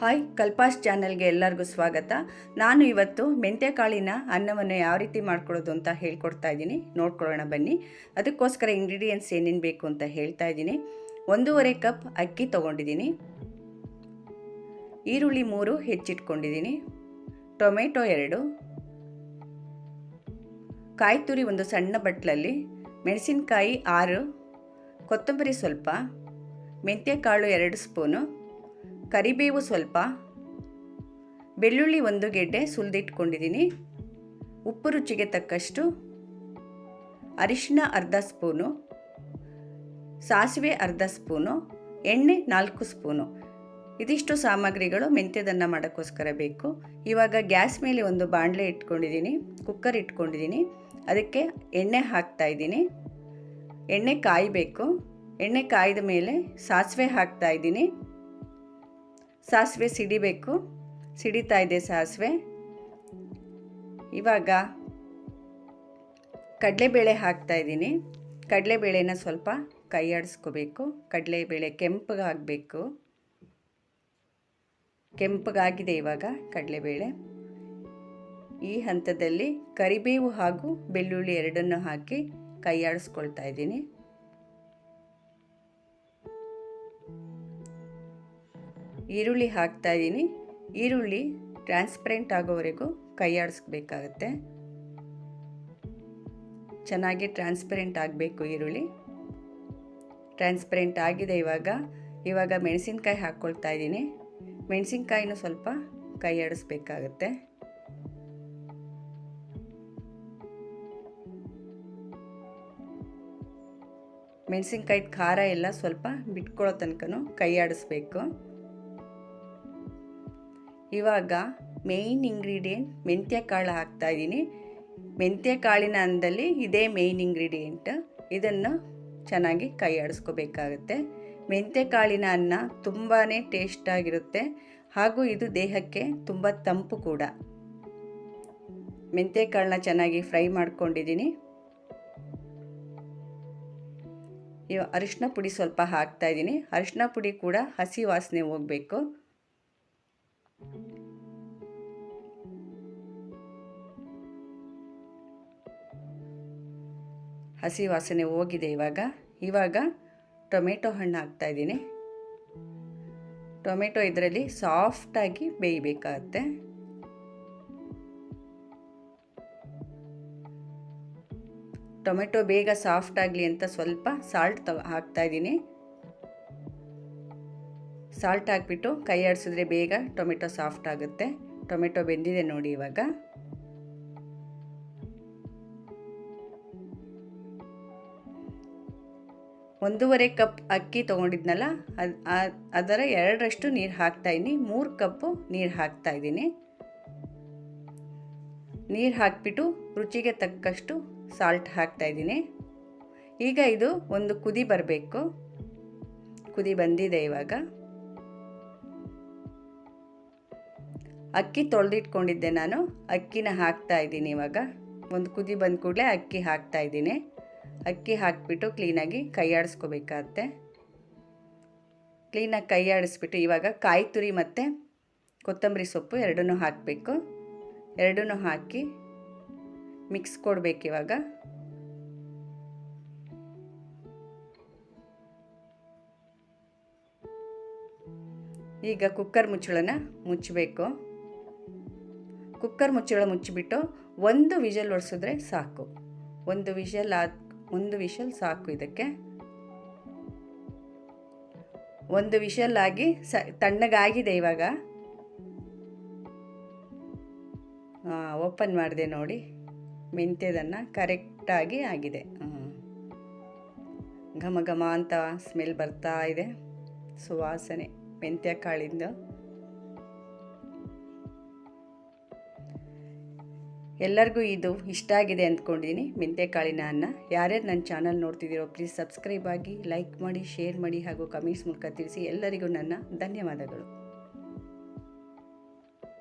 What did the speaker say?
Hi ಕಲ್ಪಾಸ್ ಚಾನಲ್ಗೆ ಎಲ್ಲರಿಗೂ ಸ್ವಾಗತ. ನಾನು ಇವತ್ತು ಮೆಂತ್ಯಕಾಳಿನ ಅನ್ನವನ್ನು ಯಾವ ರೀತಿ ಮಾಡ್ಕೊಳ್ಳೋದು ಅಂತ ಹೇಳ್ಕೊಡ್ತಾ ಇದ್ದೀನಿ. ನೋಡ್ಕೊಳ್ಳೋಣ ಬನ್ನಿ. ಅದಕ್ಕೋಸ್ಕರ ಇಂಗ್ರೀಡಿಯೆಂಟ್ಸ್ ಏನೇನು ಬೇಕು ಅಂತ ಹೇಳ್ತಾ ಇದ್ದೀನಿ. ಒಂದೂವರೆ ಕಪ್ ಅಕ್ಕಿ ತೊಗೊಂಡಿದ್ದೀನಿ. ಈರುಳ್ಳಿ ಮೂರು ಹೆಚ್ಚಿಟ್ಕೊಂಡಿದ್ದೀನಿ. ಟೊಮೆಟೊ ಎರಡು. ಕಾಯಿ ತುರಿ ಒಂದು ಸಣ್ಣ ಬಟ್ಲಲ್ಲಿ. ಮೆಣಸಿನಕಾಯಿ ಆರು. ಕೊತ್ತಂಬರಿ ಸ್ವಲ್ಪ. ಮೆಂತ್ಯಕಾಳು ಎರಡು ಸ್ಪೂನು. ಕರಿಬೇವು ಸ್ವಲ್ಪ, ಬೆಳ್ಳುಳ್ಳಿ ಒಂದು ಗೆಡ್ಡೆ ಸುಲಿದಿಟ್ಕೊಂಡಿದ್ದೀನಿ. ಉಪ್ಪು ರುಚಿಗೆ ತಕ್ಕಷ್ಟು ಅರಿಶಿನ ಅರ್ಧ ಸ್ಪೂನು, ಸಾಸಿವೆ ಅರ್ಧ ಸ್ಪೂನು, ಎಣ್ಣೆ ನಾಲ್ಕು ಸ್ಪೂನು. ಇದಿಷ್ಟು ಸಾಮಗ್ರಿಗಳು ಮೆಂತ್ಯದನ್ನ ಮಾಡೋಕ್ಕೋಸ್ಕರ ಬೇಕು. ಇವಾಗ ಗ್ಯಾಸ್ ಮೇಲೆ ಒಂದು ಬಾಣಲೆ ಇಟ್ಕೊಂಡಿದ್ದೀನಿ, ಕುಕ್ಕರ್ ಇಟ್ಕೊಂಡಿದ್ದೀನಿ. ಅದಕ್ಕೆ ಎಣ್ಣೆ ಹಾಕ್ತಾ ಇದ್ದೀನಿ. ಎಣ್ಣೆ ಕಾಯಬೇಕು. ಎಣ್ಣೆ ಕಾಯ್ದ ಮೇಲೆ ಸಾಸಿವೆ ಹಾಕ್ತಾ ಇದ್ದೀನಿ. ಸಾಸಿವೆ ಸಿಡಿಬೇಕು. ಸಿಡಿತಾ ಇದೆ ಸಾಸಿವೆ. ಇವಾಗ ಕಡಲೆಬೇಳೆ ಹಾಕ್ತಾ ಇದ್ದೀನಿ. ಕಡಲೆಬೇಳೆನ ಸ್ವಲ್ಪ ಕೈ ಆಡಿಸ್ಕೋಬೇಕು ಕಡಲೆಬೇಳೆ ಕೆಂಪಗಾಗಬೇಕು ಕೆಂಪಗಾಗಿದೆ ಇವಾಗ ಕಡಲೆಬೇಳೆ. ಈ ಹಂತದಲ್ಲಿ ಕರಿಬೇವು ಹಾಗೂ ಬೆಳ್ಳುಳ್ಳಿ ಎರಡನ್ನು ಹಾಕಿ ಕೈ ಆಡಿಸ್ಕೊಳ್ತಾ ಇದ್ದೀನಿ. ಈರುಳ್ಳಿ ಹಾಕ್ತಾ ಇದ್ದೀನಿ. ಈರುಳ್ಳಿ ಟ್ರಾನ್ಸ್ಪರೆಂಟ್ ಆಗೋವರೆಗೂ ಕೈ ಆಡಿಸ್ಬೇಕಾಗತ್ತೆ ಚೆನ್ನಾಗಿ ಟ್ರಾನ್ಸ್ಪರೆಂಟ್ ಆಗಬೇಕು ಈರುಳ್ಳಿ. ಟ್ರಾನ್ಸ್ಪರೆಂಟ್ ಆಗಿದೆ ಇವಾಗ. ಇವಾಗ ಮೆಣಸಿನ್ಕಾಯಿ ಹಾಕ್ಕೊಳ್ತಾ ಇದ್ದೀನಿ. ಮೆಣಸಿನ್ಕಾಯಿನೂ ಸ್ವಲ್ಪ ಕೈಯಾಡಿಸ್ಬೇಕಾಗತ್ತೆ ಮೆಣಸಿನ್ಕಾಯಿ ಖಾರ ಎಲ್ಲ ಸ್ವಲ್ಪ ಬಿಟ್ಕೊಳ್ಳೋ ತನಕನೂ ಕೈ ಆಡಿಸ್ಬೇಕು ಇವಾಗ ಮೇಯ್ನ್ ಇಂಗ್ರೀಡಿಯೆಂಟ್ ಮೆಂತ್ಯ ಕಾಳು ಹಾಕ್ತಾ ಇದ್ದೀನಿ. ಮೆಂತ್ಯ ಕಾಳಿನ ಅನ್ನದಲ್ಲಿ ಇದೇ ಮೇಯ್ನ್ ಇಂಗ್ರೀಡಿಯೆಂಟ್ ಇದನ್ನು ಚೆನ್ನಾಗಿ ಕೈ ಆಡಿಸ್ಕೋಬೇಕಾಗುತ್ತೆ. ಮೆಂತ್ಯ ಕಾಳಿನ ಅನ್ನ ತುಂಬಾ ಟೇಸ್ಟಾಗಿರುತ್ತೆ ಹಾಗೂ ಇದು ದೇಹಕ್ಕೆ ತುಂಬ ತಂಪು ಕೂಡ. ಮೆಂತ್ಯ ಕಾಳನ್ನ ಚೆನ್ನಾಗಿ ಫ್ರೈ ಮಾಡ್ಕೊಂಡಿದ್ದೀನಿ. ಇವ ಅರಿಶಿನ ಪುಡಿ ಸ್ವಲ್ಪ ಹಾಕ್ತಾ ಇದ್ದೀನಿ. ಅರಿಶಿನ ಪುಡಿ ಕೂಡ ಹಸಿ ವಾಸನೆ ಹೋಗಬೇಕು. ಹಸಿ ವಾಸನೆ ಹೋಗಿದೆ ಇವಾಗ. ಇವಾಗ ಟೊಮೆಟೊ ಹಣ್ಣು ಹಾಕ್ತಾ ಇದ್ದೀನಿ. ಟೊಮೆಟೊ ಇದರಲ್ಲಿ ಸಾಫ್ಟಾಗಿ ಬೇಯಬೇಕಾಗತ್ತೆ. ಟೊಮೆಟೊ ಬೇಗ ಸಾಫ್ಟ್ ಆಗಲಿ ಅಂತ ಸ್ವಲ್ಪ ಸಾಲ್ಟ್ ತ ಹಾಕ್ತಾ ಇದ್ದೀನಿ. ಸಾಲ್ಟ್ ಹಾಕ್ಬಿಟ್ಟು ಕೈ ಆಡಿಸಿದ್ರೆ ಬೇಗ ಟೊಮೆಟೊ ಸಾಫ್ಟ್ ಆಗುತ್ತೆ. ಟೊಮೆಟೊ ಬೆಂದಿದೆ ನೋಡಿ ಇವಾಗ. ಒಂದೂವರೆ ಕಪ್ ಅಕ್ಕಿ ತೊಗೊಂಡಿದ್ನಲ್ಲ, ಅದು ಅದರ ಎರಡರಷ್ಟು ನೀರು ಹಾಕ್ತಾಯಿದ್ದೀನಿ ಮೂರು ಕಪ್ಪು ನೀರು ಹಾಕ್ತಾಯಿದ್ದೀನಿ ನೀರು ಹಾಕಿಬಿಟ್ಟು ರುಚಿಗೆ ತಕ್ಕಷ್ಟು ಸಾಲ್ಟ್ ಹಾಕ್ತಾಯಿದ್ದೀನಿ ಈಗ ಇದು ಒಂದು ಕುದಿ ಬರಬೇಕು. ಕುದಿ ಬಂದಿದೆ ಇವಾಗ. ಅಕ್ಕಿ ತೊಳೆದಿಟ್ಕೊಂಡಿದ್ದೆ ನಾನು. ಅಕ್ಕಿನ ಹಾಕ್ತಾ ಇದ್ದೀನಿ ಇವಾಗ. ಒಂದು ಕುದಿ ಬಂದ ಕೂಡಲೇ ಅಕ್ಕಿ ಹಾಕ್ತಾ ಇದ್ದೀನಿ. ಅಕ್ಕಿ ಹಾಕಿಬಿಟ್ಟು ಕ್ಲೀನಾಗಿ ಕೈ ಆಡಿಸ್ಕೋಬೇಕಾಗತ್ತೆ ಕ್ಲೀನಾಗಿ ಕೈ ಆಡಿಸ್ಬಿಟ್ಟು ಇವಾಗ ಕಾಯಿ ತುರಿ ಮತ್ತು ಕೊತ್ತಂಬರಿ ಸೊಪ್ಪು ಎರಡನ್ನೂ ಹಾಕಬೇಕು. ಎರಡನ್ನೂ ಹಾಕಿ ಮಿಕ್ಸ್ ಕೊಡಬೇಕು ಇವಾಗ. ಈಗ ಕುಕ್ಕರ್ ಮುಚ್ಚಳನ ಮುಚ್ಚಬೇಕು. ಕುಕ್ಕರ್ ಮುಚ್ಚಳ ಮುಚ್ಚಿಬಿಟ್ಟು ಒಂದು ವಿಷಲ್ ಒಡಿಸಿದ್ರೆ ಸಾಕು. ಒಂದು ವಿಷಲ್ ಆದ ಒಂದು ವಿಷಲ್ ಸಾಕು ಇದಕ್ಕೆ. ಒಂದು ವಿಷಲ್ ಆಗಿ ಸ, ತಣ್ಣಗಾಗಿದೆ ಇವಾಗ. ಓಪನ್ ಮಾಡಿದೆ ನೋಡಿ. ಮೆಂತ್ಯದನ್ನು ಕರೆಕ್ಟಾಗಿ ಆಗಿದೆ. ಘಮ ಘಮ ಅಂತ ಸ್ಮೆಲ್ ಬರ್ತಾ ಇದೆ. ಸುವಾಸನೆ. ಮೆಂತ್ಯ ಕಾಳಿಂದ ಎಲ್ಲರಿಗೂ ಇದು ಇಷ್ಟ ಆಗಿದೆ ಅಂದ್ಕೊಂಡಿದ್ದೀನಿ. ಮೆಂತ್ಯಕಾಳಿನ ಅನ್ನ. ಯಾರ್ಯಾರು ನನ್ನ ಚಾನಲ್ ನೋಡ್ತಿದ್ದೀರೋ ಪ್ಲೀಸ್ ಸಬ್ಸ್ಕ್ರೈಬ್ ಆಗಿ ಲೈಕ್ ಮಾಡಿ ಶೇರ್ ಮಾಡಿ ಹಾಗೂ ಕಮೆಂಟ್ಸ್ ಮೂಲಕ ತಿಳಿಸಿ ಎಲ್ಲರಿಗೂ ನನ್ನ ಧನ್ಯವಾದಗಳು.